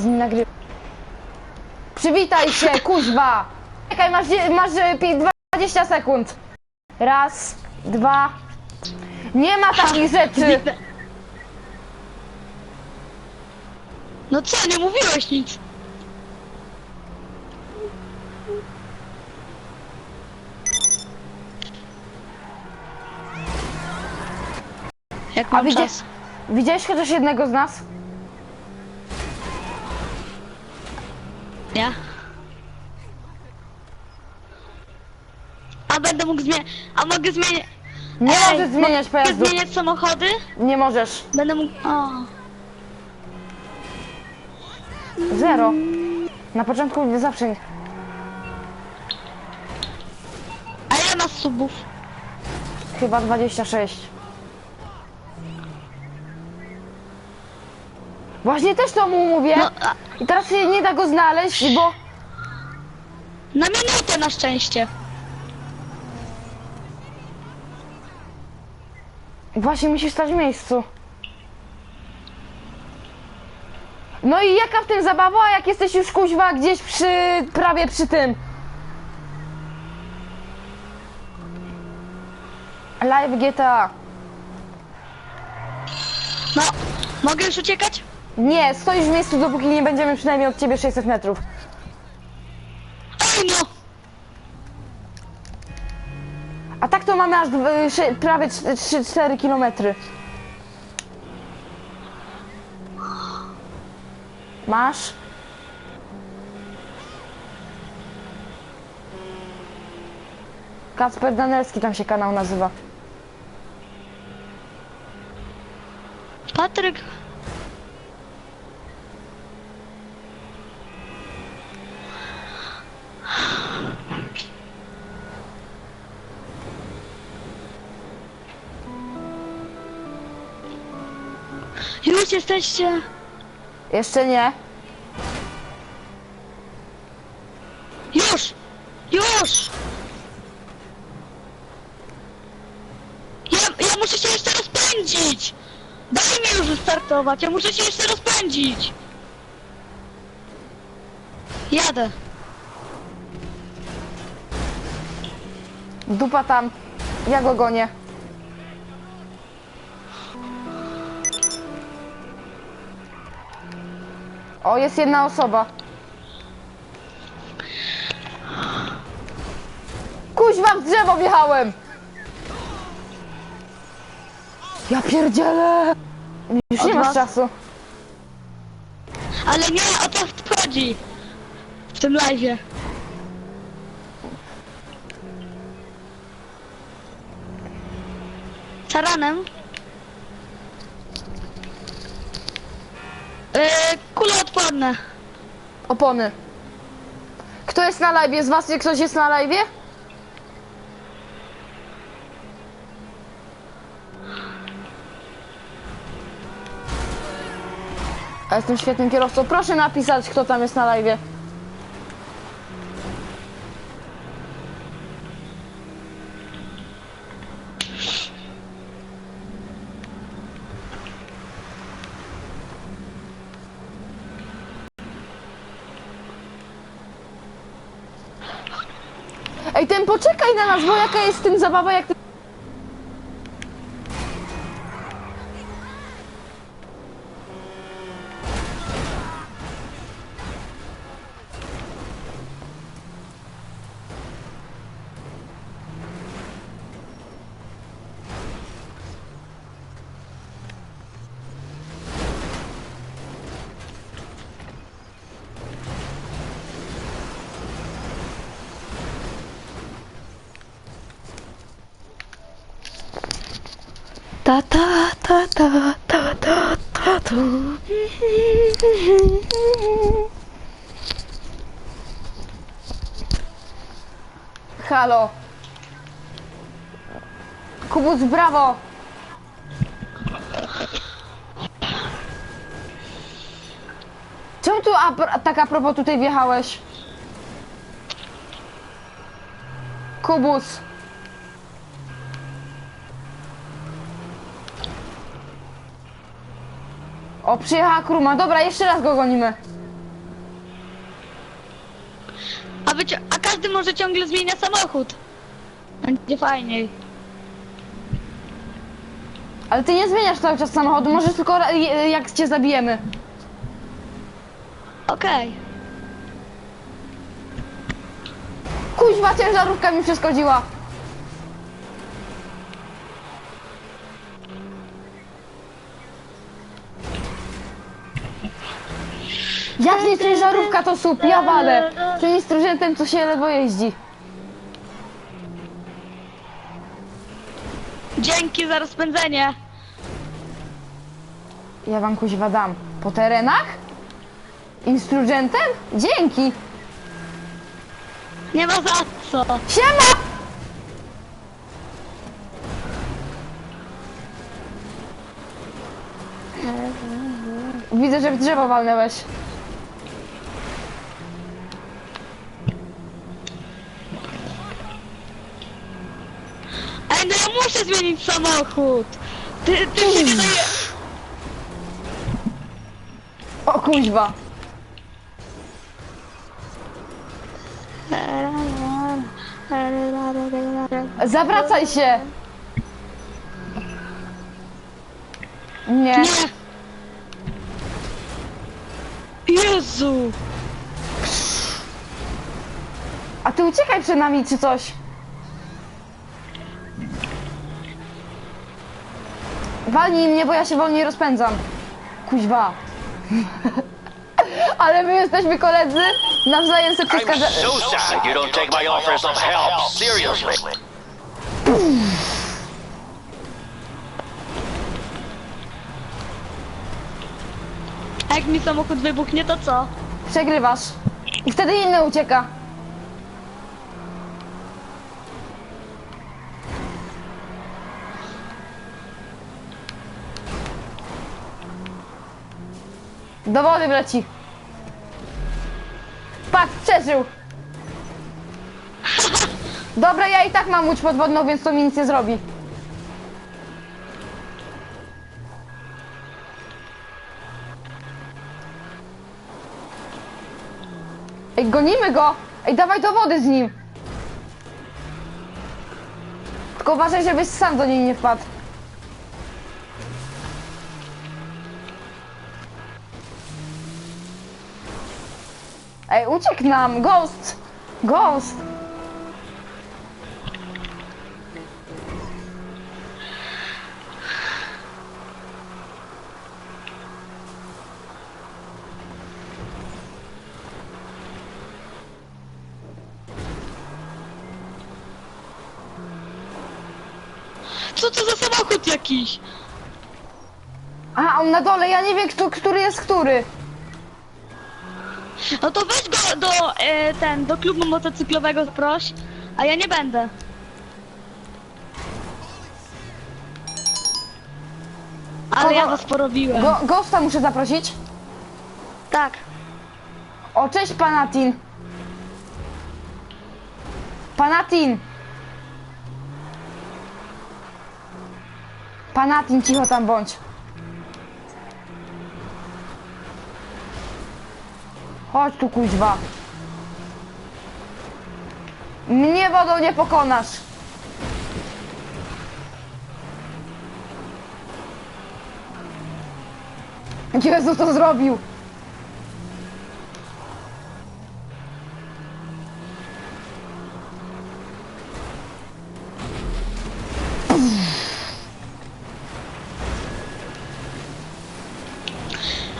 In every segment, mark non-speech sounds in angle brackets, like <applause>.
z nim nagry... Przywitaj się, <laughs> kuźwa! Czekaj, masz, masz e, pi- 20 sekund. Raz, dwa... Nie ma takich <laughs> rzeczy! No co, nie mówiłeś nic. Jak A mam czas? widziałeś chociaż jednego z nas? Nie? A będę mógł zmieniać. A mogę zmieniać. Nie możesz zmieniać Mogę pojazdu. zmieniać samochody? Nie możesz. Będę mógł. O. Zero. Na początku nie zawsze... nie- A ja na subów. Chyba 26. Właśnie też to mu mówię. No, a, I teraz się nie da go znaleźć, bo... na minutę na szczęście. Właśnie musisz stać w miejscu. No i jaka w tym zabawa, jak jesteś już kuźwa gdzieś przy... prawie przy tym. Live GTA. No, mogę już uciekać? Nie, stoisz w miejscu, dopóki nie będziemy przynajmniej od ciebie 600 metrów. Ej no! A tak to mamy aż y, szy- prawie 3-4 kilometry. Masz? Kacper Danelski tam się kanał nazywa. Patryk. Już jesteście. Jeszcze nie. Już! Już! Ja, ja muszę się jeszcze rozpędzić! Daj mi już wystartować, ja muszę się jeszcze rozpędzić! Jadę. Dupa tam. Ja go gonię. O, jest jedna osoba. Kuźwa, w drzewo wjechałem! Ja pierdzielę! Już nie Od masz was? czasu. Ale nie, o to chodzi! W tym live'ie. Taranem. Yy, kule odporne. Opony. Kto jest na live? Z was nie ktoś jest na live? A jestem świetnym kierowcą. Proszę napisać, kto tam jest na live. Ej, ten poczekaj na nas, bo jaka jest w tym zabawa, jak ty... Ta ta ta ta ta ta ta ta. Halo. Kubus, brawo. Czemu tu a, tak a propos tutaj wjechałeś? Kubus. O, przyjechała Kruma. Dobra, jeszcze raz go gonimy. A, wy, a każdy może ciągle zmienia samochód. Będzie fajniej. Ale ty nie zmieniasz cały czas samochodu, możesz tylko jak cię zabijemy. Okej. Kuźwa, ciężarówka mi przeszkodziła. Jak nie ciężarówka to słup, ja walę. Tym instrumentem co się ledwo jeździ. Dzięki za rozpędzenie. Ja wam kuźwa dam. Po terenach? Instrumentem? Dzięki. Nie ma za co. Siema! Widzę, że w drzewo walnęłeś. Ej, no ja muszę zmienić samochód. Ty, ty się nie daje... O kuźwa. Zawracaj się! Nie. Nie. Jezu. A ty uciekaj przed nami czy coś. Walnij mnie, bo ja się wolniej rozpędzam. Kuźwa. <laughs> Ale my jesteśmy koledzy, nawzajem sobie I'm przeszkadza... so sad you don't take my offers of help seriously. A jak mi samochód wybuchnie, to co? Przegrywasz. I wtedy inny ucieka. Do wody wleci. Patrz, przeżył. Dobra, ja i tak mam łódź podwodną, więc to mi nic nie zrobi. Ej, gonimy go! Ej, dawaj do wody z nim! Tylko uważaj, żebyś sam do niej nie wpadł. Ej, uciekł nam! Ghost! Ghost! Co to za samochód jakiś? A, on na dole, ja nie wiem, kto, który jest który. No to weź go do, e, ten, do klubu motocyklowego proś, a ja nie będę. Ale ja Kogo- was porobiłem. Go, Ghosta muszę zaprosić. Tak. O, cześć Panatin. Panatin. Panatin, cicho tam bądź. Chodź tu kuźwa. Mnie wodą nie pokonasz. Jezu, to zrobił.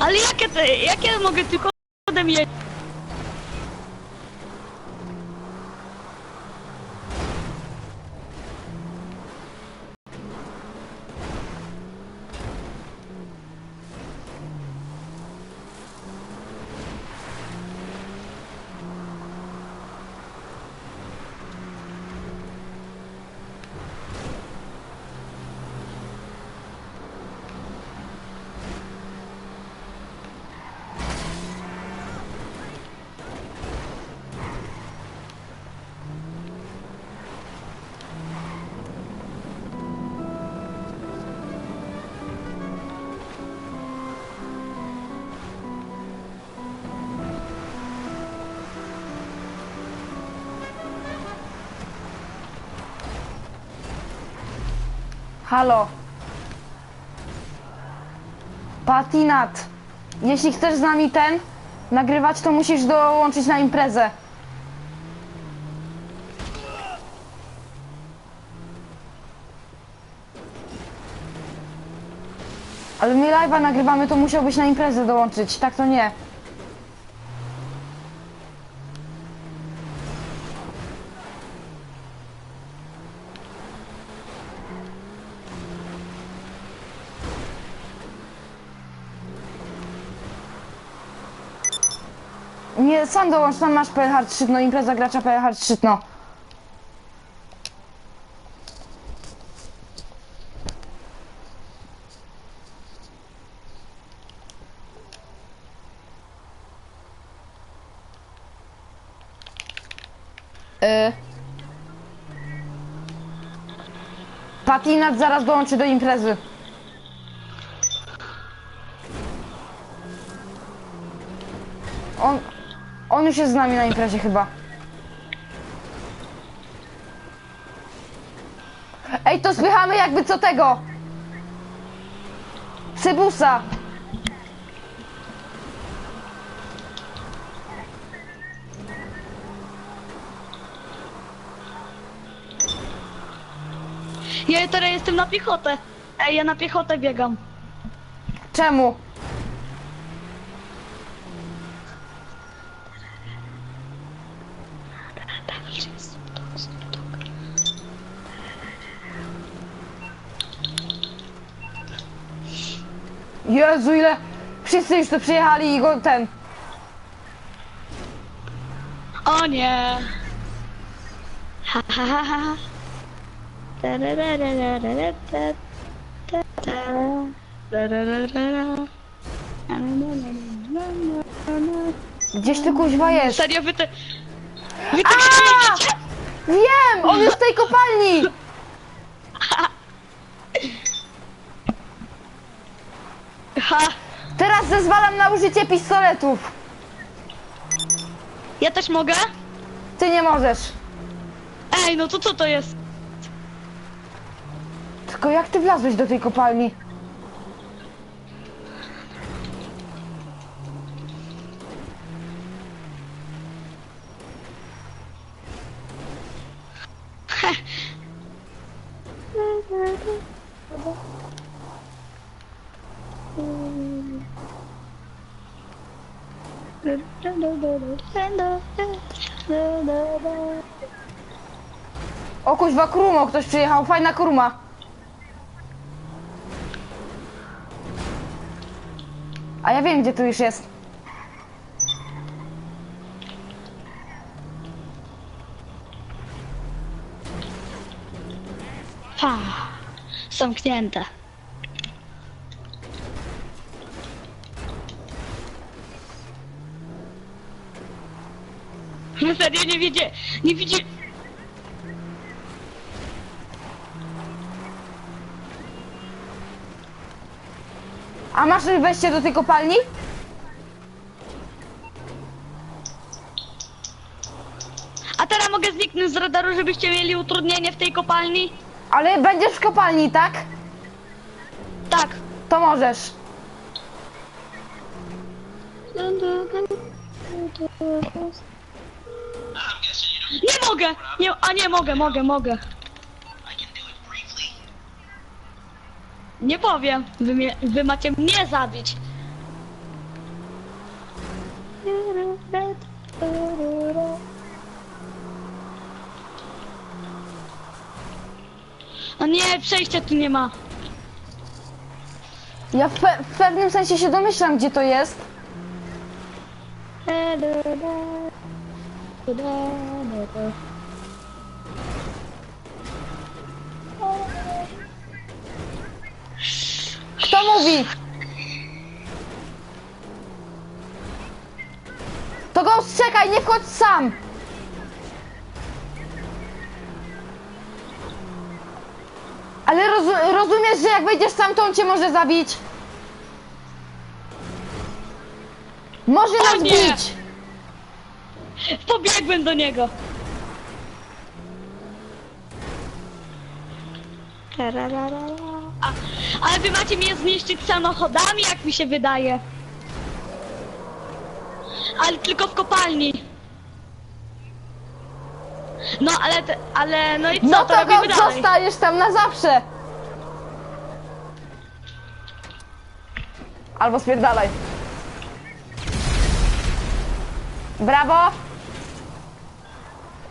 Ale jakie, te, jakie mogę tylko ode mnie... Halo. Patinat. Jeśli chcesz z nami ten nagrywać, to musisz dołączyć na imprezę. Ale my live'a nagrywamy, to musiałbyś na imprezę dołączyć. Tak to nie. Nie, sam dołącz, tam masz PL Hard Szczytno, impreza gracza PL Hard Szczytno. Y... Patinat zaraz dołączy do imprezy. Już jest z nami na imprezie chyba. Ej, to spychamy jakby co tego. Cybusa. Ja teraz jestem na piechotę. Ej, ja na piechotę biegam. Czemu? Jezu, ile... Wszyscy już tu przyjechali i go ten... O nie. Ha ha ha ha. Ta-ra-ra-ra-ra-ra-ra-ra. Ta-ta. Ra-ra-ra-ra-ra. Gdzieś ty kuźwa jest. Serio, wy te... Wy tak śmiedzicie? Wiem! On jest w tej kopalni! Ha! Teraz zezwalam na użycie pistoletów. Ja też mogę? Ty nie możesz. Ej, no to co to jest? Tylko jak ty wlazłeś do tej kopalni? O kuźwa, krumo, ktoś przyjechał, fajna kruma. A ja wiem, gdzie tu już jest. Ha! Zamknięte. No serio, nie wiedzie, nie widzi... A masz wejście do tej kopalni? A teraz mogę zniknąć z radaru, żebyście mieli utrudnienie w tej kopalni? Ale będziesz w kopalni, tak? Tak. To możesz. Nie mogę! Nie, a nie mogę, mogę, mogę. Nie powiem. Wy, mnie, wy macie mnie zabić. O nie, przejścia tu nie ma. Ja w, pe w pewnym sensie się domyślam, gdzie to jest. Kto mówi? To go czekaj, nie wchodź sam! Ale roz rozumiesz, że jak wejdziesz sam, to on cię może zabić? Może O nas nie! bić! Pobiegłem do niego. A, ale wy macie mnie zniszczyć samochodami, jak mi się wydaje. Ale tylko w kopalni. No, ale, te, ale, no i co, No to to go dalej. zostajesz tam na zawsze! Albo spierdalaj. Brawo!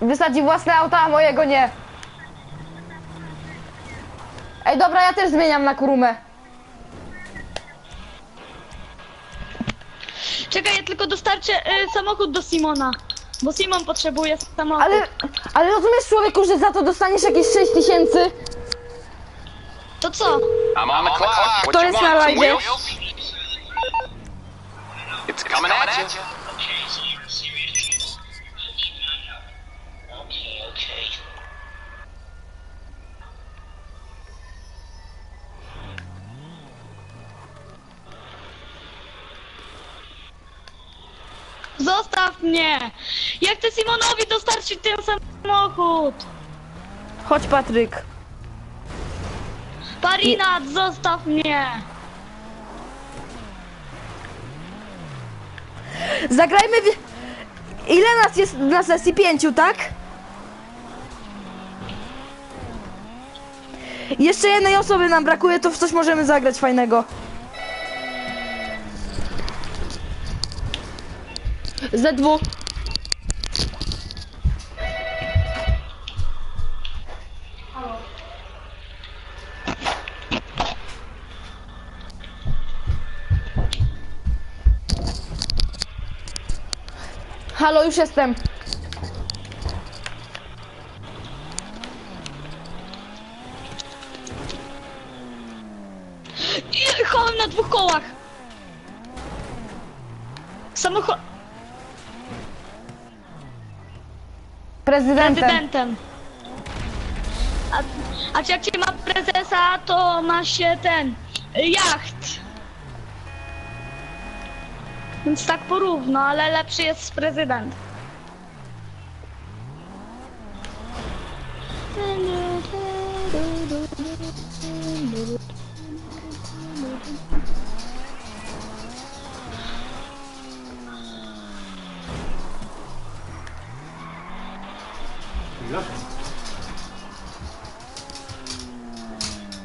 Wysadzi własne auto, a mojego nie. Ej, dobra, ja też zmieniam na kurumę. Czekaj, ja tylko dostarczę y, samochód do Simona. Bo Simon potrzebuje samochód. Ale, ale rozumiesz, człowieku, że za to dostaniesz jakieś 6 tysięcy? To co? I'm on the clock. What Kto you jest want? na Some wheels? It's coming at you. Zostaw mnie! Ja chcę Simonowi dostarczyć ten samochód! Chodź, Patryk. Parinat, zostaw mnie! Zagrajmy w... Ile nas jest na sesji? Pięciu, tak? Jeszcze jednej osoby nam brakuje, to w coś możemy zagrać fajnego. Z2. Halo, już jestem. Chowam na dwóch kołach! Samochód... Prezydentem. prezydentem. A, a jak się ma prezesa, to ma się ten... jacht. Więc tak porówno, ale lepszy jest prezydent.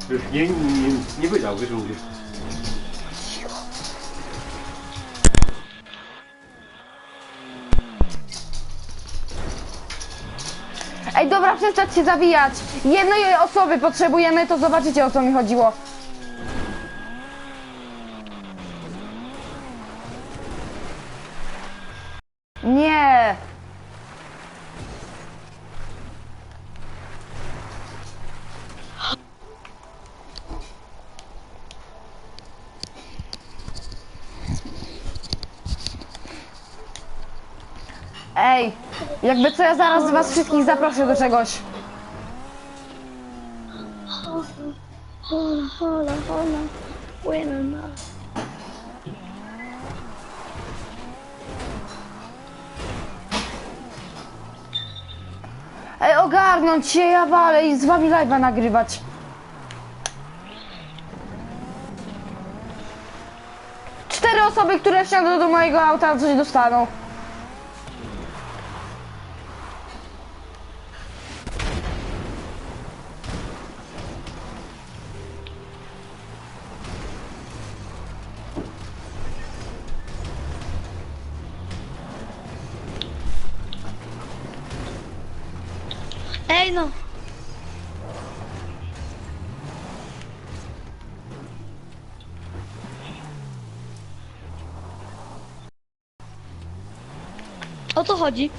Już nie, nie, nie wydał, wiesz, mówisz. Ej, dobra, przestać się zawijać. Jednej osoby potrzebujemy, to zobaczycie o co mi chodziło. Nie. Ej, jakby co ja zaraz was wszystkich zaproszę do czegoś. Hola, hola, hola. Bueno, no. Ej, ogarnąć się, ja walę i z wami live'a nagrywać. Cztery osoby, które wsiądą do mojego auta, coś dostaną. O co chodzi?